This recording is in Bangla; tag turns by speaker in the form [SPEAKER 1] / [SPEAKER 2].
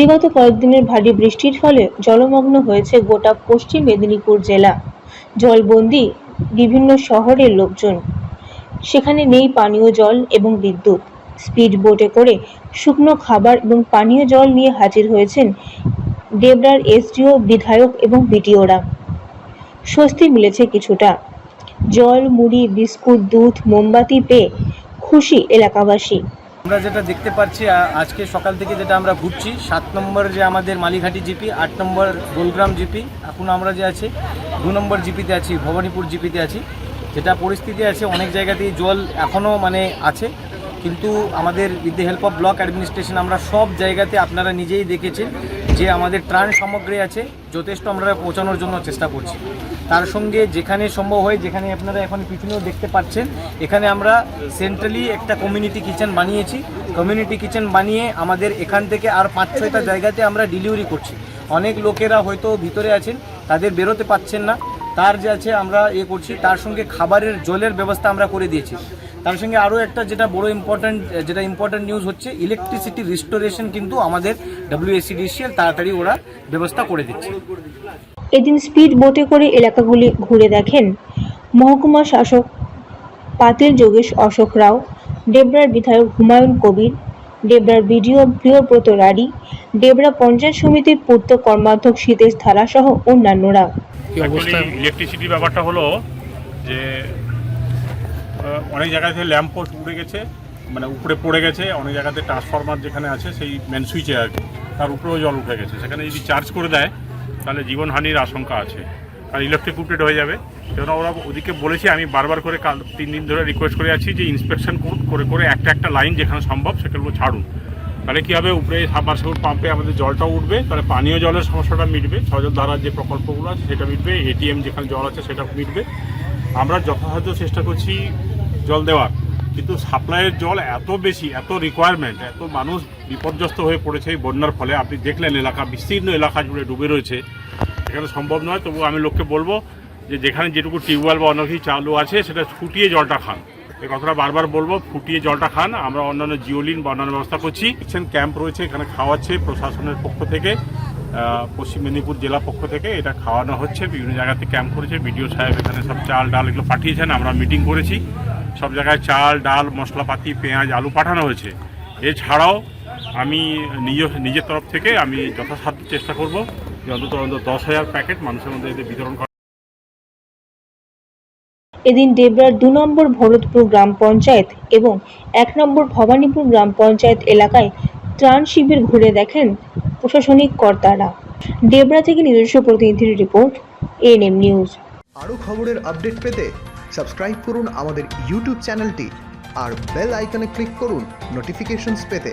[SPEAKER 1] বিগত কয়েকদিনের ভারী বৃষ্টির ফলে জলমগ্ন হয়েছে গোটা পশ্চিম মেদিনীপুর জেলা। জলবন্দি বিভিন্ন শহরের লোকজন। সেখানে নেই পানীয় জল এবং বিদ্যুৎ। স্পিড বোটে করে শুকনো খাবার এবং পানীয় জল নিয়ে হাজির হয়েছেন দেবরার এসডিও, বিধায়ক এবং বিডিওরা স্বস্তি মিলেছে কিছুটা। জল, মুড়ি, বিস্কুট, দুধ, মোমবাতি পেয়ে খুশি এলাকাবাসী।
[SPEAKER 2] আমরা যেটা দেখতে পাচ্ছি আজকে সকাল থেকে যেটা আমরা ঘুরছি, সাত নম্বর যে আমাদের মালিঘাটি জিপি, আট নম্বর গোলগ্রাম জিপি, এখন আমরা যে আছি, দু নম্বর জিপিতে আছি, ভবানীপুর জিপিতে আছি। যেটা পরিস্থিতি আছে, অনেক জায়গাতেই জল এখনও মানে আছে। কিন্তু আমাদের with the help of block administration আমরা সব জায়গাতে আপনারা নিজেই দেখেছেন যে আমাদের ত্রাণ সামগ্রী আছে, যথেষ্ট আমরা পৌঁছানোর জন্য চেষ্টা করছি। তার সঙ্গে যেখানে সম্ভব হয়, যেখানে আপনারা এখন পিছনেও দেখতে পাচ্ছেন, এখানে আমরা সেন্ট্রালি একটা কমিউনিটি কিচেন বানিয়েছি। কমিউনিটি কিচেন বানিয়ে আমাদের এখান থেকে আর পাঁচ ছয়টা জায়গাতে আমরা ডেলিভারি করছি। অনেক লোকেরা হয়তো ভিতরে আছেন, তাদের বেরোতে পাচ্ছেন না। তার যে আছে আমরা এ করছি, তার সঙ্গে খাবারের জলের ব্যবস্থা আমরা করে দিয়েছি। তার সঙ্গে আরও একটা যেটা বড় ইম্পর্ট্যান্ট যেটা ইম্পর্ট্যান্ট নিউজ হচ্ছে ইলেকট্রিসিটি রিস্টোরেশন কিন্তু আমাদের ডাব্লিউএসিডিসিএল তাড়াতাড়ি ওরা ব্যবস্থা করে দিচ্ছে।
[SPEAKER 1] এদিন স্পিড বোটে করে এলাকাগুলি ঘুরে দেখেন মহকুমা শাসক পাতিল যোগেশ, অশোক রাও ডেবরার বিধায়ক হুমায়ুন কবির ডেবরার বিডিও প্রিয়ব্রত রাড়ি ডেবরা পঞ্চায়েত সমিতির পূর্ত কর্মাধ্যক্ষ শীতেশ ধারা সহ অন্যান্যরা।
[SPEAKER 3] কি অবস্থা? ইলেকট্রিসিটির ব্যাপারটা হলো যে অনেক জায়গাতে ল্যাম্প পোস্ট উড়ে গেছে মানে উপরে পড়ে গেছে অনেক জায়গাতে ট্রান্সফরমার যেখানে আছে সেই মেন সুইচে আর কি। তার উপরেও জল উঠে গেছে। সেখানে যদি চার্জ করে দেয় তাহলে জীবনহানির আশঙ্কা আছে। আর ইলেকট্রিকুটেড হয়ে যাবে। কেননা ওরা ওদিকে বলেছি, আমি বারবার করে কাল তিন দিন ধরে রিকোয়েস্ট করে আছি যে ইন্সপেকশন করুন, করে করে একটা একটা লাইন যেখানে সম্ভব সেগুলো ছাড়ুন। তাহলে কী হবে, উপরে সাবমার্সিবল পাম্পে আমাদের জলটাও উঠবে, তাহলে পানীয় জলের সমস্যাটা মিটবে সজল ধারার যে প্রকল্পগুলো আছে সেটা মিটবে এটিএম যেখানে জল আছে সেটা মিটবে। আমরা যথাসাধ্য চেষ্টা করছি জল দেওয়ার, কিন্তু সাপ্লাইয়ের জল এত বেশি, এত রিকোয়ারমেন্ট এত মানুষ বিপর্যস্ত হয়ে পড়েছে এই বন্যার ফলে। আপনি দেখলেন এলাকা, বিস্তীর্ণ এলাকা জুড়ে ডুবে রয়েছে। এখানে সম্ভব নয় তবু আমি লোককে বলব যে যেখানে যেটুকু টিউবওয়েল বা অন্য কিছু চালু আছে, সেটা ফুটিয়ে জলটা খান। এই কথাটা বারবার বলব, ফুটিয়ে জলটা খান। আমরা অন্যান্য জিওলিন বা অন্যান্য ব্যবস্থা করছি। ক্যাম্প রয়েছে, এখানে খাওয়াচ্ছে প্রশাসনের পক্ষ থেকে পশ্চিম মেদিনীপুর জেলা পক্ষ থেকে। এটা খাওয়ানো হচ্ছে, বিভিন্ন জায়গাতে ক্যাম্প করেছে। বিডিও সাহেব এখানে সব চাল, ডাল এগুলো পাঠিয়েছেন, আমরা মিটিং করেছি। সব জায়গায় চাল, ডাল, মশলাপাতি, পেঁয়াজ, আলু পাঠানো হয়েছে। এছাড়াও আমি নিজ, নিজের তরফ থেকে আমি যথাসাধ্য চেষ্টা করব যে অন্তত অন্তত দশ হাজার প্যাকেট মানুষের মধ্যে বিতরণ
[SPEAKER 1] এদিন ডেবরার দু নম্বর ভরতপুর গ্রাম পঞ্চায়েত এবং এক নম্বর ভবানীপুর গ্রাম পঞ্চায়েত এলাকায় ত্রাণ শিবির ঘুরে দেখেন প্রশাসনিক কর্তারা। ডেবরা থেকে নিজস্ব প্রতিনিধির রিপোর্ট এএনএম নিউজ।
[SPEAKER 4] আরও খবরের আপডেট পেতে সাবস্ক্রাইব করুন আমাদের ইউটিউব চ্যানেলটি আর বেল আইকনে ক্লিক করুন নোটিফিকেশনস পেতে।